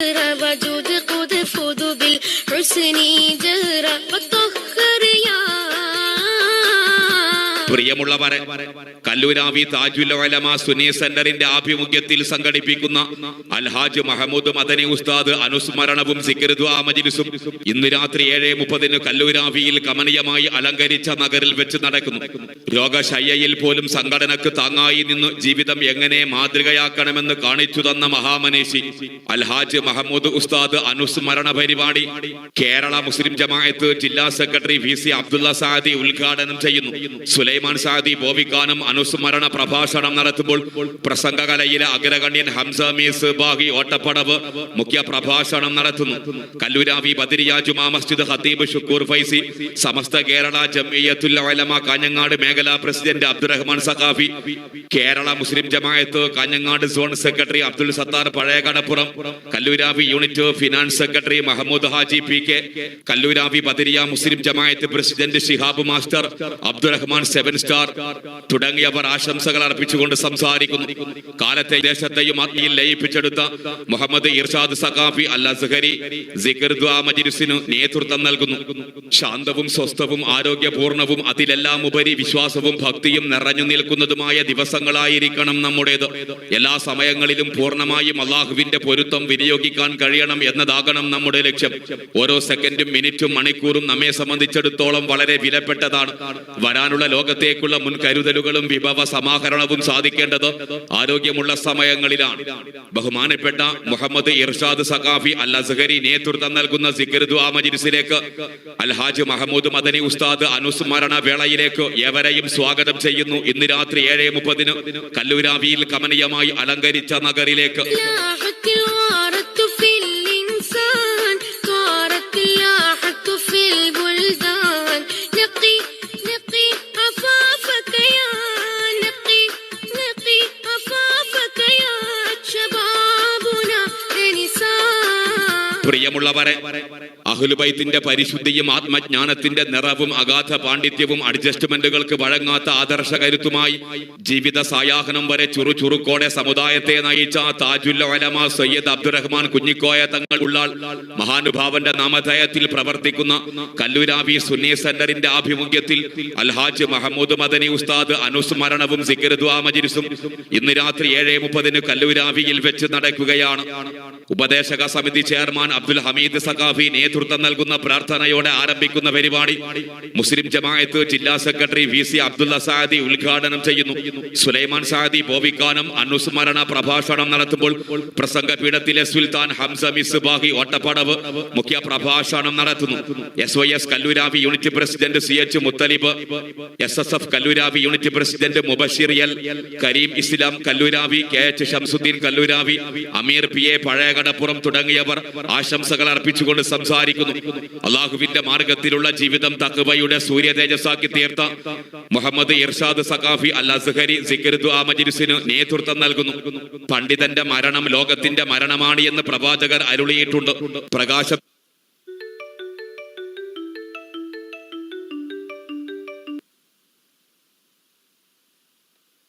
Rabadu പ്രിയമുള്ളവരെ കല്ലൂരാവി താജുലമ സുനി സെന്ററിന്റെ ആഭിമുഖ്യത്തിൽ സംഘടിപ്പിക്കുന്ന അൽഹാജ് മഹമ്മൂദ് മദനി ഉസ്താദ് അനുസ്മരണവും മജിലിസും ഇന്ന് രാത്രി ഏഴ് മുപ്പതിന് കല്ലൂരാവിയിൽ കമനീയമായി അലങ്കരിച്ച നഗറിൽ വെച്ച് നടക്കുന്നു. രോഗശയ്യയിൽ പോലും സംഘടനക്ക് താങ്ങായി നിന്ന് ജീവിതം എങ്ങനെ മാതൃകയാക്കണമെന്ന് കാണിച്ചു തന്ന മഹാമനീഷി അൽഹാജ് മഹമ്മൂദ് ഉസ്താദ് അനുസ്മരണ പരിപാടി കേരള മുസ്ലിം ജമായത്ത് ജില്ലാ secretary V C Abdulla Saadi ഉദ്ഘാടനം ചെയ്യുന്നു. സുലൈമാൻ സാദി അനുസ്മരണ പ്രഭാഷണം നടത്തുമ്പോൾ പ്രസംഗകലയിലെ അഗ്രഗണ്യൻ ഹംസ മീസ് ബാഹി ഓട്ടപ്പടവ് മുഖ്യ പ്രഭാഷണം നടത്തുന്നു. കല്ലുരാവി ബദിരിയ ജുമാ മസ്ജിദ് ഹത്തീബ് ഷുക്കൂർ ഫൈസി സമസ്ത കേരള ജമിയത്തുൽ കാഞ്ഞങ്ങാട് മേഖലാ president Abdurahman Saqafi Kerala Muslim Jamaat Kanhangad zone secretary Abdul Sathar Pazhayakadappuram Kalluravi unit finance secretary Mahmood Haji P K Kalluravi Badiriya Muslim Jamaat president Shihab master Abdurahman seven star തുടങ്ങിയവർ ആശംസകൾ അർപ്പിച്ചുകൊണ്ട് സംസാരിക്കുന്നു. കാലത്തെ ദേശത്തെയും ആത്മീയിൽ ലയിപ്പിച്ചെടുത്ത മുഹമ്മദ് ഇർഷാദ് സഖാഫി ദ്വാ മജിലിസിനു നേതൃത്വം നൽകുന്നു. ശാന്തവും സ്വസ്ഥവും ആരോഗ്യപൂർണവും അതിലെല്ലാം ഉപരി വിശ്വാസവും ഭക്തിയും നിറഞ്ഞു നിൽക്കുന്നതുമായ ദിവസങ്ങളായിരിക്കണം നമ്മുടേത്. എല്ലാ സമയങ്ങളിലും പൂർണമായും അള്ളാഹുവിന്റെ പൊരുത്തം വിനിയോഗിക്കാൻ കഴിയണം എന്നതാകണം നമ്മുടെ ലക്ഷ്യം. ഓരോ സെക്കൻഡും മിനിറ്റും മണിക്കൂറും നമ്മെ സംബന്ധിച്ചിടത്തോളം വളരെ വിലപ്പെട്ടതാണ്. വരാനുള്ള ലോകത്തേക്കുള്ള മുൻകരുതലുകളും വിഭവ സമാഹരണവും സാധിക്കേണ്ടത് ആരോഗ്യമുള്ള സമയങ്ങളിലാണ്. ബഹുമാനപ്പെട്ട മുഹമ്മദ് ഇർഷാദ് സഖാഫി അൽ അസ്ഹരി നേതൃത്വം നൽകുന്ന മജിലിസിലേക്ക് അൽഹാജ് മഹമ്മൂദ് മദനി ഉസ്താദ് അനുസ്മരണ വേളയിലേക്ക് ഏവരെയും സ്വാഗതം ചെയ്യുന്നു. ഇന്ന് രാത്രി ഏഴ് മുപ്പതിന് കല്ലൂരാവിയിൽ കമനീയമായി അലങ്കരിച്ച നഗറിലേക്ക്. പ്രിയമുള്ളവരെ അഹുലുബൈത്തിന്റെ പരിശുദ്ധിയും ആത്മജ്ഞാനത്തിന്റെ നിറവും അഗാധ പാണ്ഡിത്യവും അഡ്ജസ്റ്റ്മെന്റുകൾക്ക് വഴങ്ങാത്ത ആദർശ കരുത്തുമായി ജീവിത സായാഹനം വരെ ചുറുചുറുക്കോടെ സമുദായത്തെ നയിച്ച താജുല്ലമ ഉലമ സയ്യദ് അബ്ദുറഹ്മാൻ കുഞ്ഞിക്കോയ തങ്ങൾ ഉള്ള മഹാനുഭാവന്റെ നാമധേയത്തിൽ പ്രവർത്തിക്കുന്ന കല്ലുരാവി സുന്നി സെന്ററിന്റെ ആഭിമുഖ്യത്തിൽ അൽഹാജ് മഹമ്മൂദ് മദനി ഉസ്താദ് അനുസ്മരണവും സിഗരദ്വാമജിരിസും ഇന്ന് രാത്രി ഏഴ് മുപ്പതിന് കല്ലൂരാവിയിൽ വെച്ച് നടക്കുകയാണ്. ഉപദേശക സമിതി ചെയർമാൻ അബ്ദുൽ ഹമീദ് സഖാഫി നേതൃത്വം നൽകുന്ന പ്രാർത്ഥനയോടെ ആരംഭിക്കുന്ന പരിപാടി മുസ്ലിം ജമായത്ത് ജില്ലാ secretary V C Abdulla Saadi ഉദ്ഘാടനം ചെയ്യുന്നു. സുലൈമാൻ സാദി ബോവിക്കാനം അനുസ്മരണ പ്രഭാഷണം നടത്തുമ്പോൾ പ്രസംഗപീഠത്തിലെ സുൽത്താൻ ഹംസ മിസ്ബാഹി ഒട്ടപ്പടവ് മുഖ്യ പ്രഭാഷണം നടത്തുന്നു. S Y S Kalluravi unit president C H Muthalib S S F Kalluravi unit president Mubashir L Kareem Islam Kalluravi K H Shamsuddeen Kalluravi Ameer P A Pazhayakadappuram തുടങ്ങിയവർ ആശംസകൾ അർപ്പിച്ചുകൊണ്ട് സംസാരിക്കുന്നു അള്ളാഹുവിന്റെ മാർഗത്തിലുള്ള ജീവിതം തക്വയുടെ സൂര്യ തേജസ്സാക്കി തീർത്ത മുഹമ്മദ് ഇർഷാദ് സഖാഫി അൽ അസ്ഹരി സിക്കരുദ് ആ മജിലിസിന് നേതൃത്വം നൽകുന്നു. പണ്ഡിതന്റെ മരണം ലോകത്തിന്റെ മരണമാണ് എന്ന് പ്രവാചകർ അരുളിയിട്ടുണ്ട്. പ്രകാശ